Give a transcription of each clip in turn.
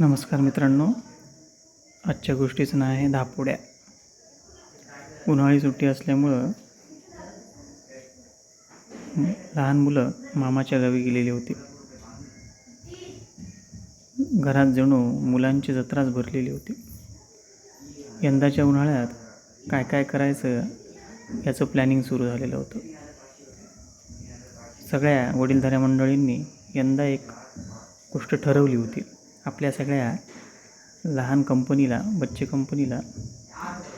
नमस्कार मित्रांनो. आजच्या गोष्टीचं नाव आहे धापोड्या. उन्हाळी सुट्टी असल्यामुळं लहान मुलं मामाच्या गावी गेलेली होती. घरात जणू मुलांची जत्राच भरलेली होती. यंदाच्या उन्हाळ्यात काय काय करायचं याचं प्लॅनिंग सुरू झालेलं होतं. सगळ्या वडीलधाऱ्या मंडळींनी यंदा एक गोष्ट ठरवली होती. आपल्या सगळ्या लहान कंपनीला बच्चे कंपनीला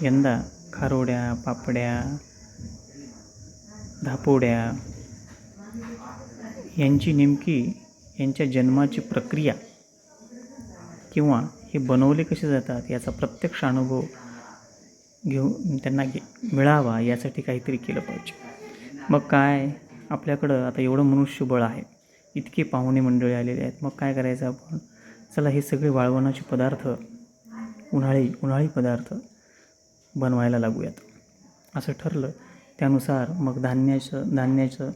यंदा खारोड्या पापड्या धापोड्या यांची नेमकी यांच्या जन्माची प्रक्रिया किंवा हे बनवले कसे जातात याचा प्रत्यक्ष अनुभव घेऊन त्यांना घे मिळावा यासाठी काहीतरी केलं पाहिजे. मग काय? आपल्याकडं आता एवढं मनुष्यबळ आहे. इतके पाहुणे मंडळी आलेले आहेत. मग काय करायचं आपण? चला हे सगळे वाळवणाचे पदार्थ उन्हाळी उन्हाळी पदार्थ बनवायला लागूयात. असं ठरलं त्यानुसार मग धान्याचं धान्याचं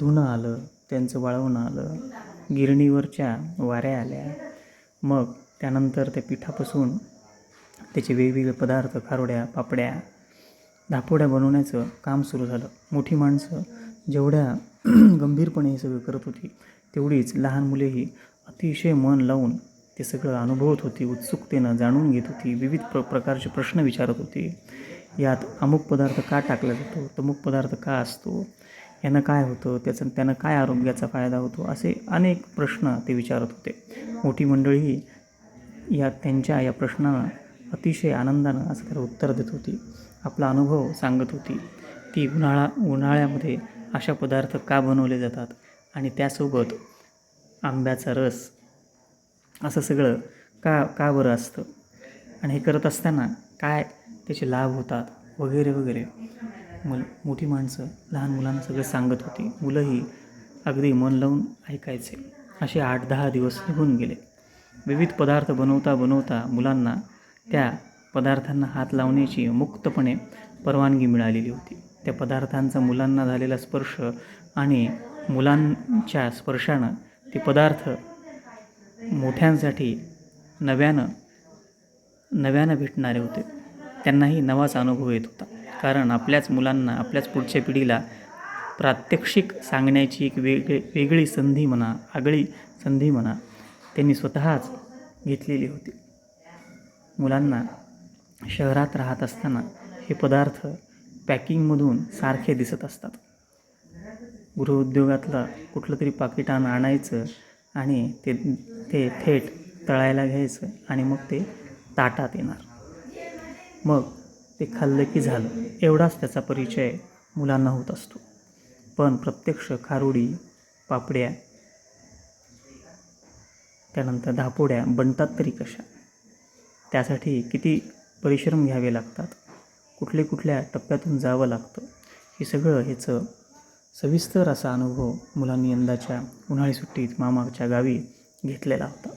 धुणं आलं त्यांचं वाळवणं आलं गिरणीवरच्या वाऱ्या आल्या. मग त्यानंतर त्या पिठापासून त्याचे वेगवेगळे पदार्थ खारोड्या पापड्या धापोड्या बनवण्याचं काम सुरू झालं. मोठी माणसं जेवढ्या गंभीरपणे हे सगळं करत होती तेवढीच लहान मुलेही अतिशय मन लावून ते सगळं अनुभवत होती उत्सुकतेनं जाणून घेत होती विविध प्र प्रकारचे प्रश्न विचारत होती. यात अमुक पदार्थ का टाकला जातो तमुक पदार्थ का असतो यानं काय होतं त्याचं त्यानं काय आरोग्याचा फायदा होतो असे अनेक प्रश्न ते विचारत होते. मोठी मंडळी या त्यांच्या या प्रश्नांना अतिशय आनंदानं असं त्याला उत्तर देत होती. आपला अनुभव सांगत होती ती उन्हाळा उन्हाळ्यामध्ये अशा पदार्थ का बनवले जातात आणि त्यासोबत आंब्याचा रस असं सगळं का का बरं असतं? आणि हे करत असताना काय त्याचे लाभ होतात? वगैरे वगैरे. मल मोठी माणसं लहान मुलांना सगळं सांगत होती. मुलंही अगदी मन लावून ऐकायचे. असे आठ दहा दिवस निघून गेले. विविध पदार्थ बनवता बनवता मुलांना त्या पदार्थांना हात लावण्याची मुक्तपणे परवानगी मिळालेली होती. त्या पदार्थांचा मुलांना झालेला स्पर्श आणि मुलांच्या स्पर्शानं ते पदार्थ मोठ्यांसाठी नव्यानं नव्यानं भेटणारे होते. त्यांनाही नवाच अनुभव येत होता. कारण आपल्याच मुलांना आपल्याच पुढच्या पिढीला प्रात्यक्षिक सांगण्याची एक वेगळी वेगळी संधी म्हणा आगळी संधी म्हणा त्यांनी स्वतःच घेतलेली होती. मुलांना शहरात राहत असताना हे पदार्थ पॅकिंगमधून सारखे दिसत असतात. गृहउद्योगातलं कुठलं तरी पाकिटानं आणायचं आणि ते ते थेट तळायला घ्यायचं आणि मग ते ताटात येणार. मग ते खाल्लं की झालं. एवढाच त्याचा परिचय मुलांना होत असतो. पण प्रत्यक्ष खारुडी पापड्या त्यानंतर धापोड्या बनतात तरी कशा? त्यासाठी किती परिश्रम घ्यावे लागतात? कुठले कुठल्या टप्प्यातून जावं लागतं? हे सगळं ह्याचं सविस्तर असा अनुभव मुलांनी यंदाच्या उन्हाळी सुट्टीत मामाच्या गावी घेतलेला होता.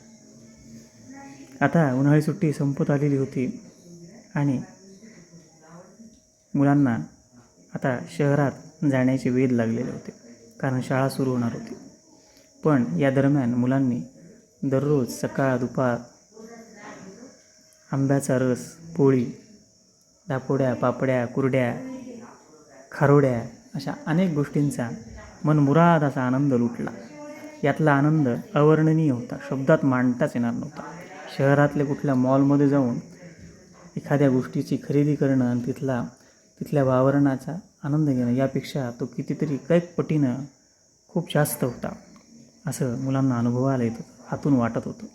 आता उन्हाळी सुट्टी संपत आलेली होती आणि मुलांना आता शहरात जाण्याचे वेध लागलेले होते. कारण शाळा सुरू होणार होती. पण या दरम्यान मुलांनी दररोज सकाळ दुपार आंब्याचा रस पोळी दापोड्या पापड्या कुरड्या खारोड्या अशा अनेक गोष्टींचा मनमुराद असा आनंद लुटला. यातला आनंद अवर्णनीय होता. शब्दात मांडताच येणार नव्हता. शहरातल्या कुठल्या मॉलमध्ये जाऊन एखाद्या गोष्टीची खरेदी करणं आणि तिथला तिथल्या वावरणाचा आनंद घेणं यापेक्षा तो कितीतरी कैक पटीनं खूप जास्त होता. असं मुलांना अनुभवायला येत. होतं हातून वाटत होतं.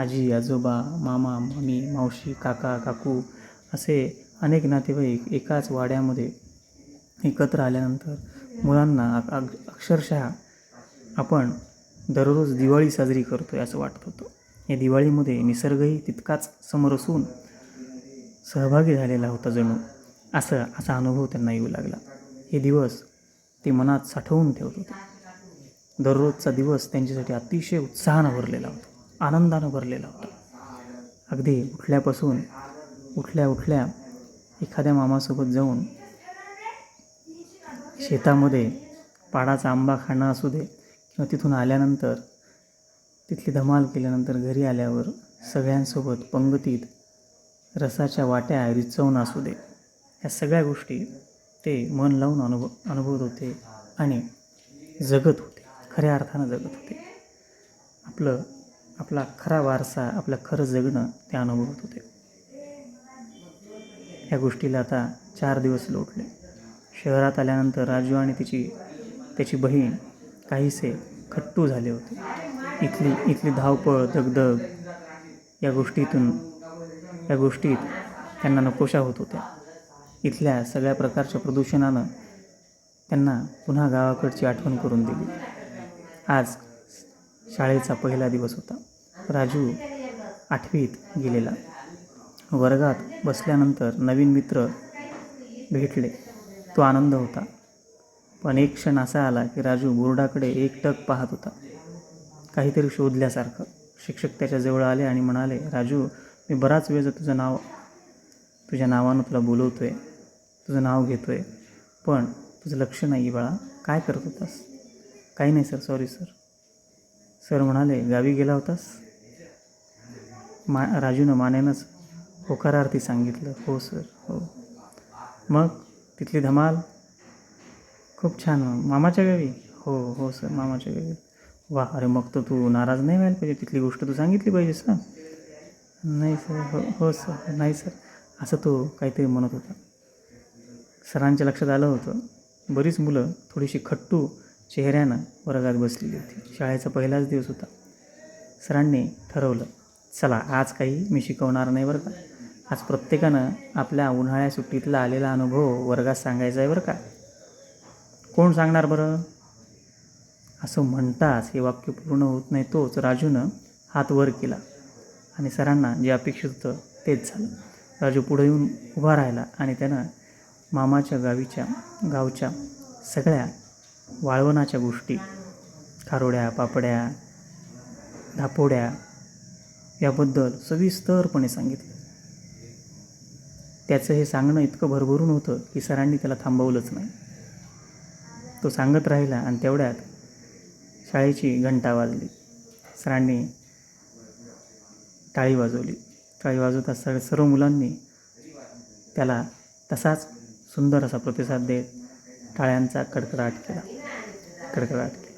आजी आजोबा मामा मामी मावशी काका काकू असे अनेक नातेवाईक एकाच वाड्यामध्ये एकत्र आल्यानंतर मुलांना अग- अक्षरशः आपण दररोज दिवाळी साजरी करतो आहे असं वाटत होतं. या दिवाळीमध्ये निसर्गही तितकाच समोर असून सहभागी झालेला होता जणू. असं असा अनुभव त्यांना येऊ लागला. हे दिवस ते मनात साठवून ठेवत होते. दररोजचा दिवस त्यांच्यासाठी अतिशय उत्साहानं भरलेला होता. आनंदानं भरलेला होता. अगदी उठल्यापासून उठल्या उठल्या एखाद्या मामासोबत जाऊन शेतामध्ये पाडाचा आंबा खाणं असू दे किंवा तिथून आल्यानंतर तिथली धमाल केल्यानंतर घरी आल्यावर सगळ्यांसोबत पंगतीत रसाच्या वाट्या रिचवून असू दे. ह्या सगळ्या गोष्टी ते मन लावून अनुभव अनुभवत होते आणि जगत होते. खऱ्या अर्थानं जगत होते. आपलं आपला खरा वारसा आपलं खरं जगणं ते अनुभवत होते. ह्या गोष्टीला आता चार दिवस लोटले. शहरात आल्यानंतर राजू आणि तिची त्याची बहीण काहीसे खट्टू झाले होते. इथली इथली धावपळ दगदग या गोष्टीतून या गोष्टीत त्यांना नकोशा होत होत्या. इथल्या सगळ्या प्रकारच्या प्रदूषणानं त्यांना पुन्हा गावाकडची आठवण करून दिली. आज शाळेचा पहिला दिवस होता. राजू आठवीत गेलेला. वर्गात बसल्यानंतर नवीन मित्र भेटले. तो आनंद होता. पण एक क्षण असा आला की राजू बोर्डाकडे एकटक पाहत होता. काहीतरी शोधल्यासारखं. शिक्षक त्याच्याजवळ आले आणि म्हणाले राजू मी बराच वेळ तुझं नाव तुझ्या नावानं तुला बोलवतो आहे तुझं नाव घेतो आहे पण तुझं लक्ष नाही बाळा. काय करत होतास? काही नाही सर सॉरी सर. सर म्हणाले गावी गेला होतास? मा राजूनं मानेनंच. होकारार्थी सांगितलं. हो सर हो. मग? तिथली धमाल. खूप छान. मामाच्या गावी हो हो सर मामाच्या गावी वा अरे मग तर तू नाराज नाही व्हायला पाहिजे. तिथली गोष्ट तू सांगितली पाहिजेस ना? नाही सर हो हो सर नाही सर. असं तो काहीतरी म्हणत होता. सरांच्या लक्षात आलं होतं. बरीच मुलं थोडीशी खट्टू चेहऱ्यानं वर्गात बसलेली होती. शाळेचा पहिलाच दिवस होता. सरांनी ठरवलं चला आज काही मी शिकवणार नाही बरं का? आज प्रत्येकानं आपल्या उन्हाळ्या सुट्टीतला आलेला अनुभव वर्गात सांगायचा आहे बरं का. कोण सांगणार बरं? असं म्हणताच हे वाक्य पूर्ण होत नाही तोच राजूनं हात वर केला आणि सरांना जे अपेक्षित होतं तेच झालं. राजू पुढे येऊन उभा राहिला आणि त्यानं मामाच्या गावीच्या गावच्या सगळ्या वाळवणाच्या गोष्टी खारोड्या पापड्या धापोड्या याबद्दल सविस्तरपणे सांगितलं त्याचं हे सांगणं इतकं भरभरून होतं की सरांनी त्याला थांबवलंच नाही. तो सांगत राहिला आणि तेवढ्यात शाळेची घंटा वाजली. सरांनी टाळी वाजवली. टाळी वाजवता सग सर्व मुलांनी त्याला तसाच सुंदर असा प्रतिसाद देत टाळ्यांचा कडकडाट केला. कडकडाट केला.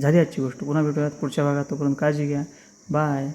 झाली आजची गोष्ट. पुन्हा भेटूयात पुढच्या भागात. तोपर्यंत काळजी घ्या. बाय.